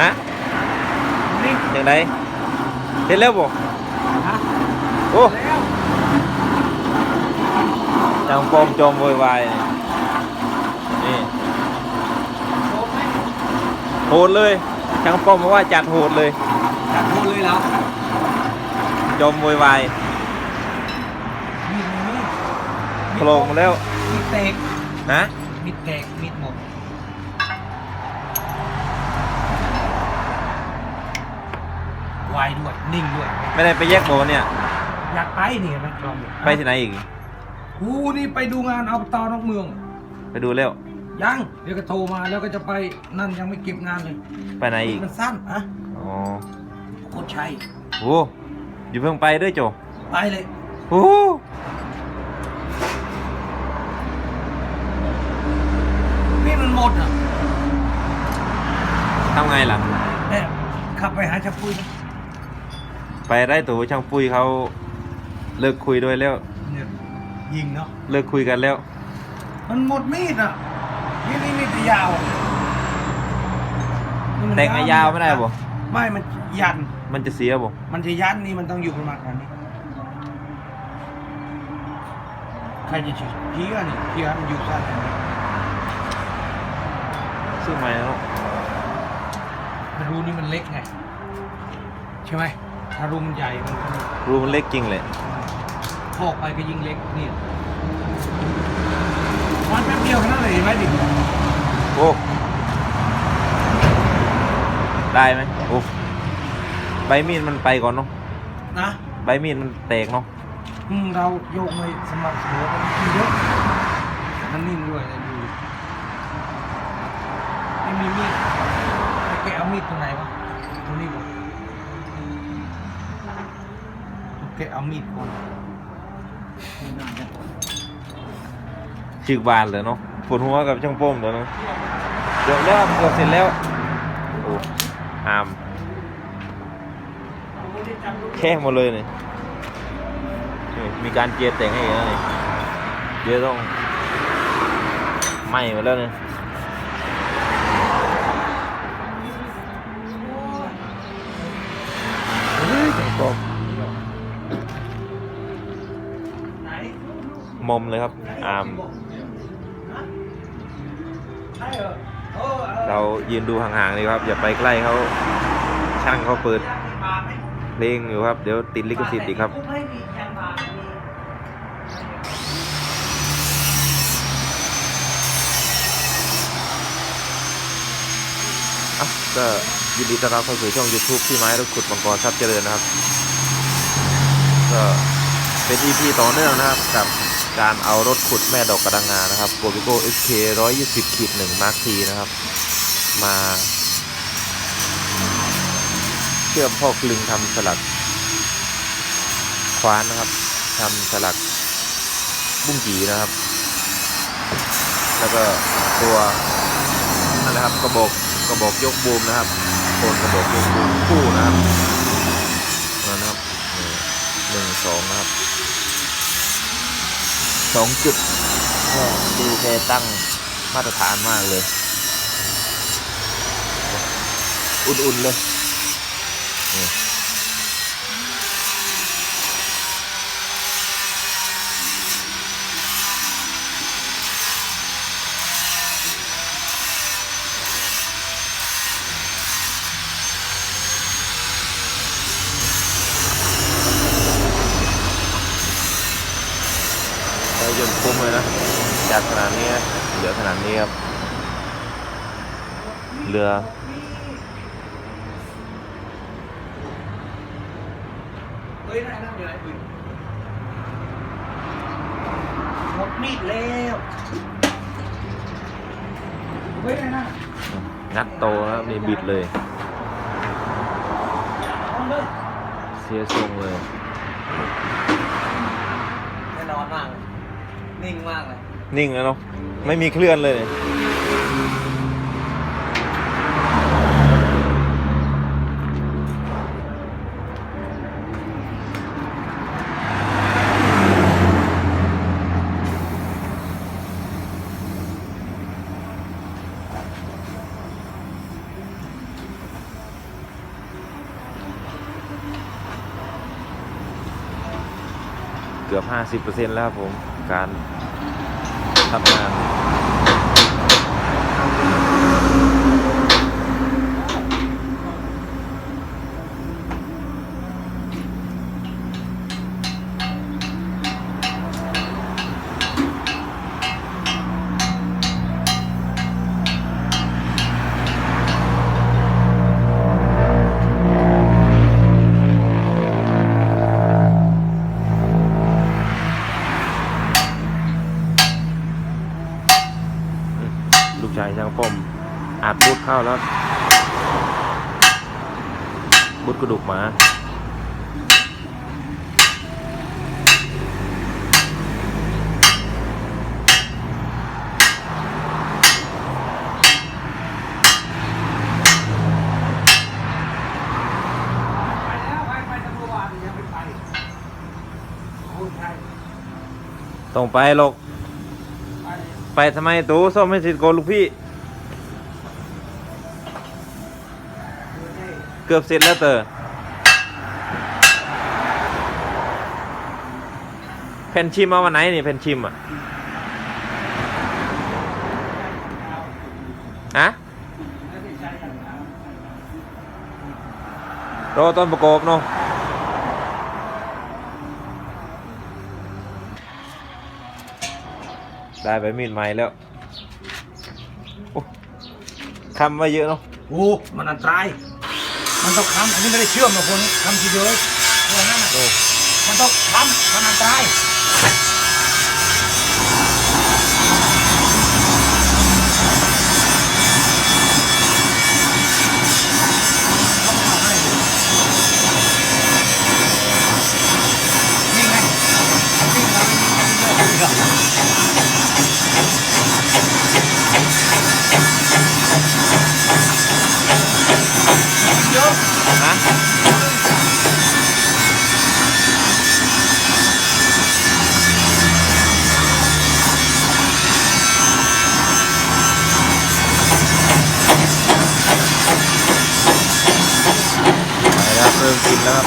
ฮะนี่อย่างไรเห็นแล้วบ่ฮะโอ้แล้วจังปอมจอมโวยวายนี่โดนไหมโหดเลยจังปอมบอกว่าจัดโหดเลยจัดโดนเลยแล้วจอมโวยวายมีดมีดโผล่มาแล้วมีดแตกนะมีดแตกมีดหมด ไวด้วย นิ่งด้วย ไม่ได้ไปแยกโบเนี่ย อยากไปนี่ไหมลองดูไปที่ไหนอีก กูนี่ไปดูงานอบตนอกเมือง ไปดูแล้วยัง เดี๋ยวก็โทรมาแล้วก็จะไปนั่นยังไม่เก็บงานเลย ไปไหนอีก มันสั้นอะอ๋อโคตรชัยโอ้อยู่เพิ่งไปด้วยโจ ไปเลยโอ้นี่มันหมดอะทำไงล่ะ เนี่ยขับไปหาชักปุ้ยนะ ไปได้ตัวช่างปุ้ยเขาเลิกคุยด้วยแล้ว เนี่ยยิงเนาะ เลิกคุยกันแล้ว มันหมดมีดอะนี่นี่มีดยาวนี่มันแต่งไอ้ยาวไม่ได้บ่ไม่ มันยัน มันจะเสียบ่มันจะยันนี่มันต้องอยู่ประมาณนี้ ใครจะฉีดพี่อะนี่พี่อะมันอยู่สั้นอันนี้ซึ่งไม่แล้วมันรูนี่มันเล็กไง ใช่ไหม ถ้ารูมันใหญ่มันก็รูมันเล็กจริงเลยพอกไปก็ยิ่งเล็กนี่วันแป๊บเดียวแค่นั้นเลยเห็นไหมดิโอ้ได้ไหมโอ้ใบมีดมันไปก่อนเนาะนะใบมีดมันแตกเนาะอืมเราโยกไม่สม่ำเสมอมันเยอะมันนิ่งด้วยนะดูไม่มีมีดแต่แกเอามีดตรงไหนวะตรงนี้ก่อ แกเอามีดก่อนฉีกบานเลยเนาะปวดหัวกับช่างโป้มเดี๋ยวนะเดี๋ยวแล้วเกือบเสร็จแล้วโอ้อามแช่หมดเลยเนี่ยมีการเจียแต่งให้อีกแล้วนี่เดี๋ยต้องไหม้หมดแล้วเนี่ย มอมเลยครับอามเรายืนดูห่างๆเลยครับ อย่าไปใกล้เขาช่างเขาเปิดเพลงอยู่ครับ เดี๋ยวติดลิขสิทธิ์อีกครับก็ยินดีต้อนรับเข้าสู่ช่อง YouTube ที่ไม้รถขุดมังกรทรัพย์เจริญนะครับ ก็เป็น EP ต่อเนื่องนะครับกับ การเอารถขุดแม่ดอกกระดังงานะครับโกบิโก้ SK 120ขีด1มาร์คทีนะครับ มาเชื่อมพอกลึงทำสลักคว้านนะครับทำสลักบุ้งกีนะครับ แล้วก็ตัวนั่นแหละครับกระบอกกระบอกยกบูมนะครับโคนกระบอกยกบูมคู่นะครับนั่นนะครับหนึ่งสองนะครับ สองจุดดูแกตั้งมาตรฐานมากเลย อุ่นๆเลย คุ้มเลยนะ จากขนาดนี้เหลือขนาดนี้ครับเรือเฮ้ยนั่นนั่นอยู่ไหนปืนหมดมีดแล้วเฮ้ยนั่นนั่นงัดโตนะครับนี่บิดเลยเอาเลย เสียทรงเลย นิ่งมากเลย นิ่งแล้วเนาะไม่มีเคลื่อนเลย เกือบ 50%แล้วครับผม การ ทำง ข้าวแล้ว บุดกระดูกหมาต้องไปหรอก ไปทำไมตู้ส้มให้สิทธิ์โกลูกพี่ กือบเสร็จแล้วเตอแผ่นชิมเอาวันไหนนี่แผ่นชิมอะฮะแล้วที่ใช้อย่างนั้นรอต้นประกอบเนาะได้ใบมีดใหม่แล้วคำมาเยอะเนาะ โอ้ มันอันตราย มันต้องค้ำอันนี้ไม่ได้เชื่อมหรอกคนค้ำทีเดียวเลยตัวนั้นน่ะโอ้มันต้องค้ำมันอันตราย นแล้วครับ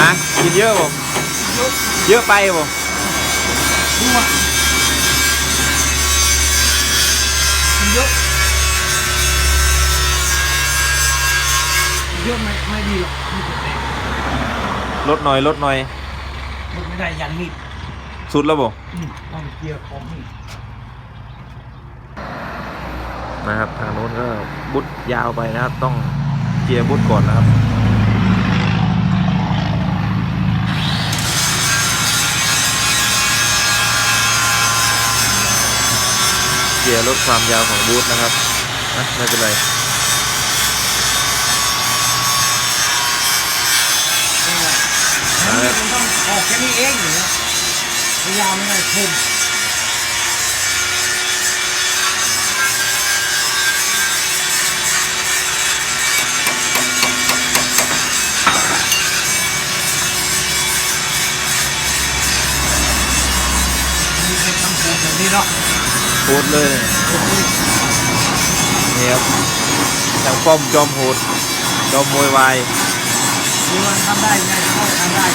ฮะกินเยอะผมเยอะเยอะไปผมดูอะเยอะเยอะไม่ไม่ดีหรอกมีแต่แรงลดหน่อยลดหน่อยลดไม่ได้ยันมีดสุดแล้วผมอืมต้องเกียร์ของมีดนะครับทางโน้นก็บุดยาวไปนะครับต้องเกียร์บุดก่อนนะครับเกียร์ลดความยาวของบูทนะครับนะไม่เป็นไรนี่แหละมันมีดมันต้องออกแค่นี้เองอย่างเงี้ยพยายามไม่ได้คมมีใครทำโหดแบบนี้เนาะ โหดเลยนี่ครับทางป้อมจอมโหดจอมโวยวายมีวันทำได้ไงเขาทำได้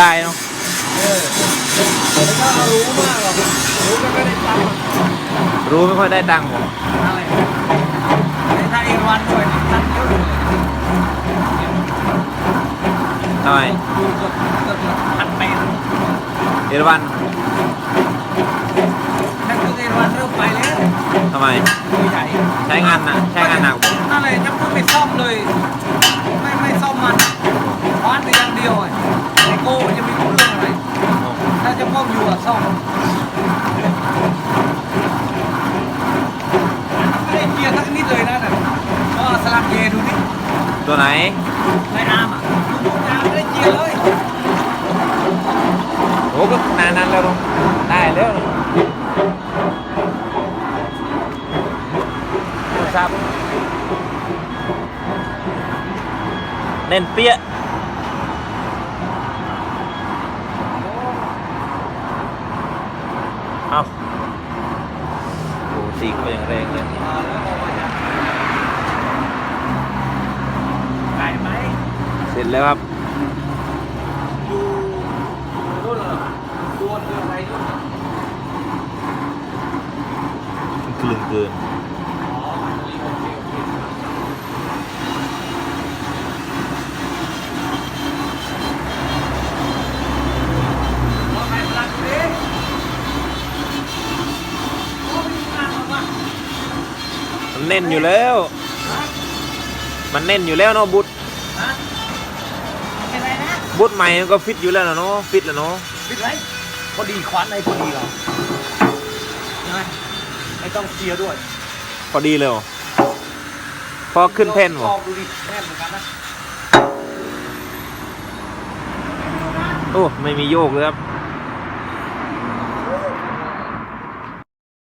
ได้เนาะเออแล้วก็เอารู้มากหรอกรู้ก็ไม่ได้ตังค์รู้ไม่ค่อยได้ตังค์ผมอะไรถ้าเอวันด้วยตังค์เยอะเลยทำไมดูเกือบเกือบพันแปดเอราวันนั่นคือเองวันเริ่มไปแล้วทำไมใหญ่ใช้งานนะใช้งานหนักบ่นั่นเลยจะไม่ซ่อมเลย ไม่ไม่ซ่อมมันร้านแต่อย่างเดียวไอ้ อโก้มันจะไม่รู้เรื่องอะไรถ้าจะป้อมอยู่อะซ่อมไม่ได้เกียร์สักนิดเลยนะน่ะก็สลักเกียร์ดูดิตัวไหนในอาร์มอะดูอาร์มไม่ได้เกียร์เลยโอ้ก็นานนั้นแล้วลุงได้แล้วครับเน่นเปี้ยเอา โอ้สีก็ยังแรงเลยไก่ไหมเสร็จแล้วครับอยู่นู่นเหรอดวนเรืออะไรนู่นเหรอคลึงเกิน อ๋ออันนี้โอเคโอเคว่าไงพลังดูดิโอ้ไม่มีงานหรอกว่ะ มัน แน่นอยู่แล้ว มันแน่นอยู่แล้วเนาะบุตรฮะเป็นไรนะบุตรใหม่มันก็ฟิตอยู่แล้วเนาะฟิตแล้วเนาะปิดไรพอดีควันในพอดีเหรอใช่ไหมไม่ต้องเคลียร์ด้วย พอดีเลยเหรอพอขึ้นแผ่นลบ่องดูดิแน่นเหมือนกันนะโอ้ไม่มีโยกเลยครับ